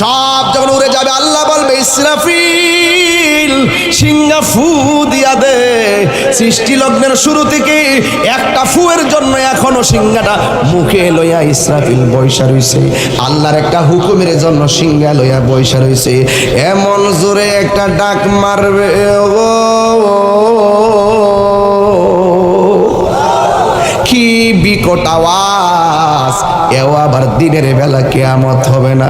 সব যখন উড়ে যাবে, আল্লাহ বলবে, ইসরাফিল, সিংহা ফু দিয়া দে। সৃষ্টি লগ্নের শুরু থেকে একটা ফুয়ের জন্য এখনও সিংহাটা মুখে লইয়া ইসরাফিল বৈশা রইছে। আল্লাহর একটা হুকুমের জন্য সিংহা লইয়া বৈশা রইছে। এমন জোরে একটা ডাক মারবে ও কি বিকট আওয়াজ! এও আবার দিনের বেলা কেয়ামত হবে না।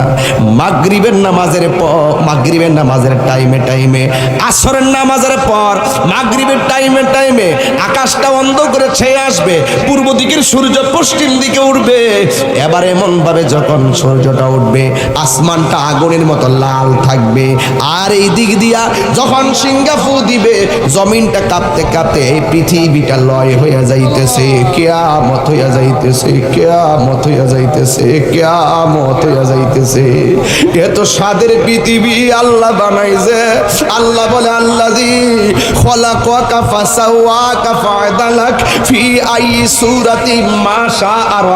মাগরিবের নামাজের পর মাগরিবের নামাজের টাইমে টাইমে আসরের নামাজের পর মাগরিবের টাইমে টাইমে আকাশটা অন্ধ করে ছেয়ে আসবে, পূর্ব দিকের সূর্য পশ্চিম দিকে উঠবে। এবার এমন ভাবে যখন সূর্যটা উঠবে, আসমানটা আগুনের মতো লাল থাকবে। আর এই দিক দিয়া যখন সিঙ্গাফু দিবে, জমিনটা কাঁপতে কাঁপতে এই পৃথিবীটা লয় হইয়া যাইতেছে, কেয়ামত হইয়া যাইতেছে, কেয়ামত হইয়া যাইতেছে, কেয়ামত হইয়া যাইতেছে। এত স্বাদের পৃথিবী আল্লাহ বানাইছে। আল্লাহ বলে আল্লাহ দি খলাকাকা ফাসাওয়াকা ফাদালাক ফি আই সূরাতি মাশা আর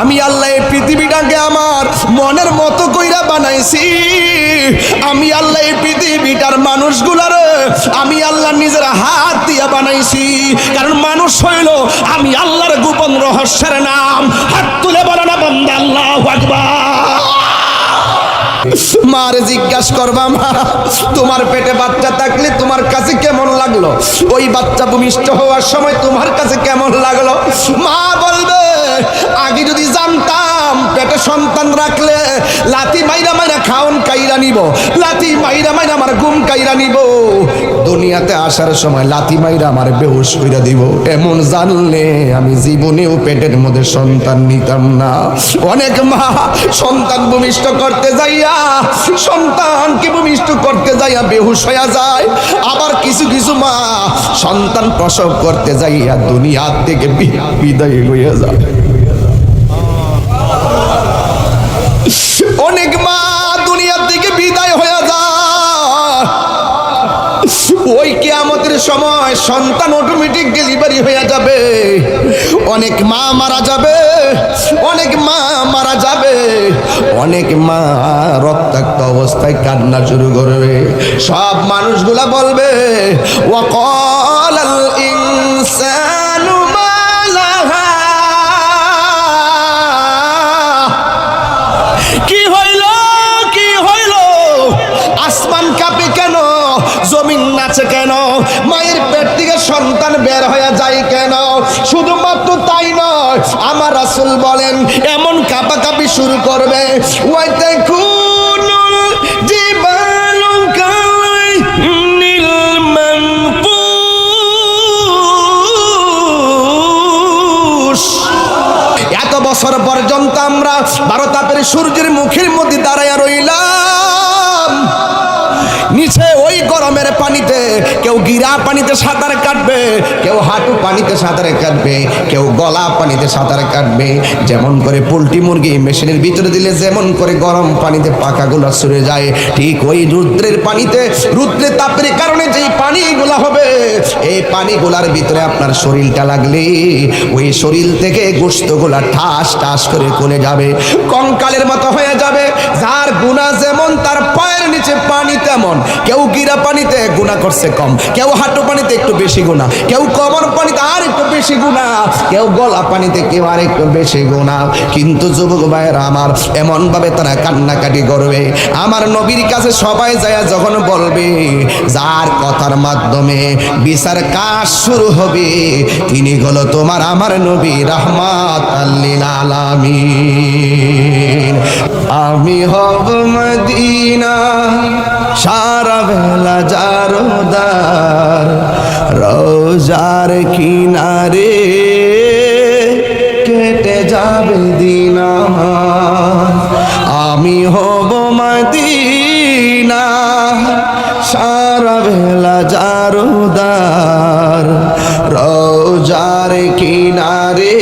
আমি আল্লাহ এই পৃথিবীটাকে আমার মনের মতো কইরা বানাইছি। আমি আল্লাহ এই পৃথিবীটার মানুষগুলার আমি আল্লাহ নিজের হাত দিয়া বানাইছি। কারণ মানুষ হইল, আমি আল্লাহর গোপন রহস্যের নাম। হাত তুলে বলে না, বন্দা, আল্লাহ মারে জিজ্ঞাস করবা, মা, তোমার পেটে বাচ্চা থাকলে তোমার কাছে কেমন লাগল? ওই বাচ্চা ভূমিষ্ঠ হওয়ার সময় তোমার কাছে কেমন লাগল? মা বলবে, আগে যদি জানতাম, পেটে সন্তান রাখলে লাতি মাইরা মাইরা খাওন কাইরা নিব, লাতি মাইরা মাইরা আমার ঘুম কাইরা নিব। দুনিয়াতে আসার সময় লাতি মাইরা আমার বেহুশ কইরা দিব। এমন জানলে আমি জীবনেও পেটের মধ্যে সন্তান নিতাম না। অনেক মা সন্তান ভূমিষ্ঠ করতে যাইয়া, সন্তানকে ভূমিষ্ঠ করতে যাইয়া বেহুশ হইয়া যায়। আবার কিছু কিছু মা সন্তান প্রসব করতে যাইয়া দুনিয়ার থেকে বিদায় হইয়া যায়। সময় সন্তান অটোমেটিক ডেলিভারি হয়ে যাবে। অনেক মা মারা যাবে, অনেক মা মারা যাবে, অনেক মা রক্তাক্ত অবস্থায় কান্না শুরু করবে। সব মানুষগুলা বলবে, ওয়াকাল ইনসানু কি হইল কি হইল? আসমান কাঁপে কেন? জমিন নাচে কেন? মায়ের পেট থেকে সন্তান বের হয়ে যায় কেন? শুধুমাত্র তাই নয়, আমার রাসূল বলেন, এমন কাঁপাকাঁপি শুরু করবে। এত বছর পর্যন্ত আমরা বারো তাপের সূর্যের মুখের মধ্যে দাঁড়াইয়া রইলাম। নিচে ওই গরমের পানিতে কেউ গিরা পানিতে সাঁতার কাটবে, কেউ হাঁটু পানিতে সাঁতার কাটবে, কেউ গলা পানিতে সাঁতার কাটবে। যেমন করে পোলট্রি মুরগি মেশিনের ভিতরে দিলে যেমন করে গরম পানিতে পাকাগুলো সরে যায়, ঠিক ওই রুদ্রের পানিতে, রুদ্রের তাপের কারণে যেই পানিগুলা হবে এই পানিগুলার ভিতরে আপনার শরীরটা লাগলে ওই শরীর থেকে গোস্তগুলা ঠাস ঠাস করে কোলে যাবে, কঙ্কালের মতো হয়ে যাবে। যার গুণা যেমন, তার পায়ের নিচে পানি তেমন। কেউ গিরা পানিতে গুণা করছে কম, কেউ হাঁটু পানিতে একটু বেশি গুণা কেউ কমর পানিতে আর একটু বেশি গুণা কেউ গলা পানিতে কেউ আর একটু বেশি গুণা কিন্তু যুবক ভাইয়েরা আমার এমন ভাবে তারা কান্নাকাটি করবে। আমার নবীর কাছে সবাই যায় যখন বলবে, যার কথার মাধ্যমে বিচার কাজ শুরু হবে। তিনি হলো তোমার আমার নবী, রহমাত আলামিন। আমি হব মদিনা, সারা বেলা যার রোজার কিনারে বেলা জারোদার রোজার কিনারে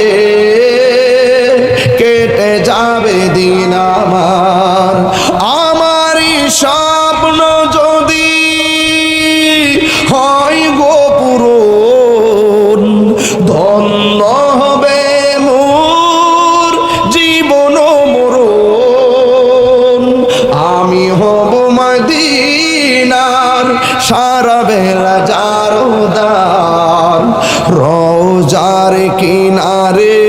সারা বেলা যারো দার রোজার কিনারে